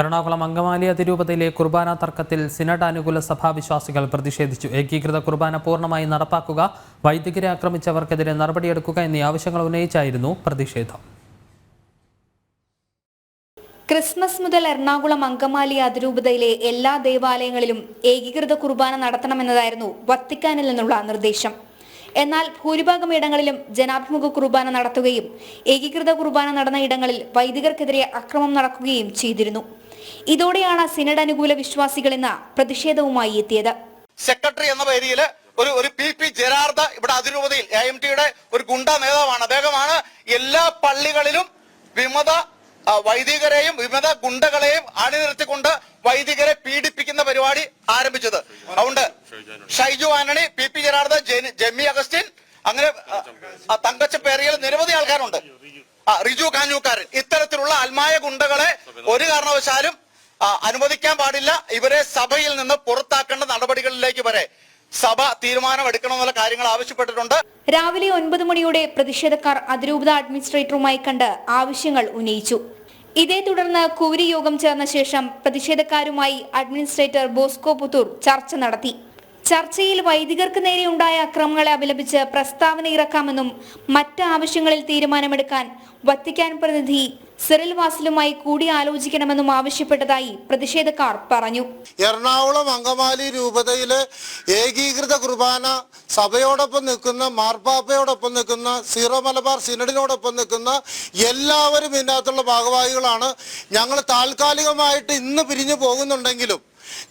എറണാകുളം അങ്കമാലി അതിരൂപതയിലെ കുർബാന തർക്കത്തിൽ സിനഡ് അനുകൂല സഭാവിശ്വാസികൾ പ്രതിഷേധിച്ചു. ഏകീകൃത കുർബാന പൂർണമായി നടപ്പാക്കുക വൈദികരെ ആക്രമിച്ചവർക്കെതിരെ നടപടിയെടുക്കുക എന്നീ ആവശ്യങ്ങൾ ഉന്നയിച്ചായിരുന്നു പ്രതിഷേധം. ക്രിസ്മസ് മുതൽ എറണാകുളം അങ്കമാലി അതിരൂപതയിലെ എല്ലാ ദേവാലയങ്ങളിലും ഏകീകൃത കുർബാന നടത്തണമെന്നതായിരുന്നു വത്തിക്കാനിൽ നിന്നുള്ള നിർദ്ദേശം. എന്നാൽ ഭൂരിഭാഗം ഇടങ്ങളിലും ജനാഭിമുഖ കുർബാന നടത്തുകയും ഏകീകൃത കുർബാന നടന്ന ഇടങ്ങളിൽ വൈദികർക്കെതിരെ അക്രമം നടക്കുകയും ചെയ്തിരുന്നു. ഇതോടെയാണ് സിനഡ് അനുകൂല വിശ്വാസികൾ എന്ന പ്രതിഷേധവുമായി എത്തിയത്. സെക്രട്ടറി എന്ന പേരിൽ ഒരു ഒരു പി പി ജരാർദ ഇവിടെ അതിരൂപതയിൽ എ എം ടിയുടെ ഒരു ഗുണ്ട നേതാവാണ്. അദ്ദേഹമാണ് എല്ലാ പള്ളികളിലും വിമത വൈദികരെയും വിമത ഗുണ്ടകളെയും അണിനിർത്തിക്കൊണ്ട് വൈദികരെ പീഡിപ്പിക്കുന്ന പരിപാടി ആരംഭിച്ചത്. അതുകൊണ്ട് ഷൈജു ആന്റണി പി പി ജനാർദ്ദ ജെനി- ജെമ്മി അഗസ്റ്റിൻ അങ്ങനെ തങ്കച്ച പേരിൽ നിരവധി ആൾക്കാരുണ്ട്. റിജു കാഞ്ഞൂക്കാരൻ ഗുണ്ടകളെ ഒരു കാരണവശാലും അനുവദിക്കാൻ പാടില്ല. ഇവരെ സഭയിൽ നിന്ന് പുറത്താക്കേണ്ട നടപടികളിലേക്ക് വരെ സഭ തീരുമാനമെടുക്കണമെന്നുള്ള കാര്യങ്ങൾ ആവശ്യപ്പെട്ടിട്ടുണ്ട്. രാവിലെ ഒൻപത് മണിയോടെ പ്രതിഷേധക്കാർ അതിരൂപത അഡ്മിനിസ്ട്രേറ്ററുമായി കണ്ട് ആവശ്യങ്ങൾ ഉന്നയിച്ചു. ഇതേ തുടർന്ന് കൂരി യോഗം ചേർന്ന ശേഷം പ്രതിഷേധക്കാരുമായി അഡ്മിനിസ്ട്രേറ്റർ ബോസ്കോ പുത്തൂർ ചർച്ച നടത്തി. ചർച്ചയിൽ വൈദികർക്ക് നേരെ ഉണ്ടായ അക്രമങ്ങളെ അപലപിച്ച് പ്രസ്താവന ഇറക്കാമെന്നും മറ്റ് ആവശ്യങ്ങളിൽ തീരുമാനമെടുക്കാൻ വത്തിക്കാൻ പ്രതിനിധി സിറിൽ വാസിലുമായി കൂടിയാലോചിക്കണമെന്നും ആവശ്യപ്പെട്ടതായി പ്രതിഷേധക്കാർ പറഞ്ഞു. എറണാകുളം അങ്കമാലി രൂപതയിലെ ഏകീകൃത കുർബാന സഭയോടൊപ്പം നിൽക്കുന്ന മാർപ്പാപ്പയോടൊപ്പം നിൽക്കുന്ന സീറോ മലബാർ സിനഡിനോടൊപ്പം നിൽക്കുന്ന എല്ലാവരും ഇതിനകത്തുള്ള ഭാഗവാഹികളാണ്. ഞങ്ങൾ താൽക്കാലികമായിട്ട് ഇന്ന് പിരിഞ്ഞു പോകുന്നുണ്ടെങ്കിലും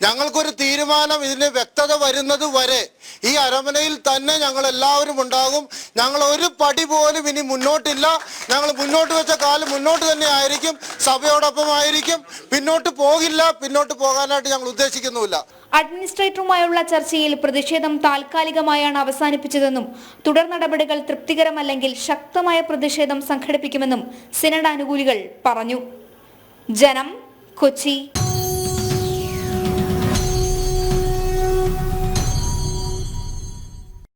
ഞങ്ങൾക്കൊരു തീരുമാനം ഇതിന് വ്യക്തത വരുന്നത് വരെ ഈ അരമനയിൽ തന്നെ ഞങ്ങൾ എല്ലാവരും ഉണ്ടാകും. ഞങ്ങൾ ഒരു പടി പോലും ഇനി മുന്നോട്ടില്ല. ഞങ്ങൾ മുന്നോട്ട് വെച്ച കാലം മുന്നോട്ട് തന്നെ ആയിരിക്കും. സഭയോടൊപ്പം ആയിരിക്കും പിന്നോട്ട് പോകില്ല. പിന്നോട്ട് പോകാനായിട്ട് ഞങ്ങൾ ഉദ്ദേശിക്കുന്നുമില്ല. അഡ്മിനിസ്ട്രേറ്ററുമായുള്ള ചർച്ചയിൽ പ്രതിഷേധം താൽക്കാലികമായാണ് അവസാനിപ്പിച്ചതെന്നും തുടർ നടപടികൾ തൃപ്തികരമല്ലെങ്കിൽ ശക്തമായ പ്രതിഷേധം സംഘടിപ്പിക്കുമെന്നും സിനഡ് അനുകൂലികൾ പറഞ്ഞു. ജനം കൊച്ചി.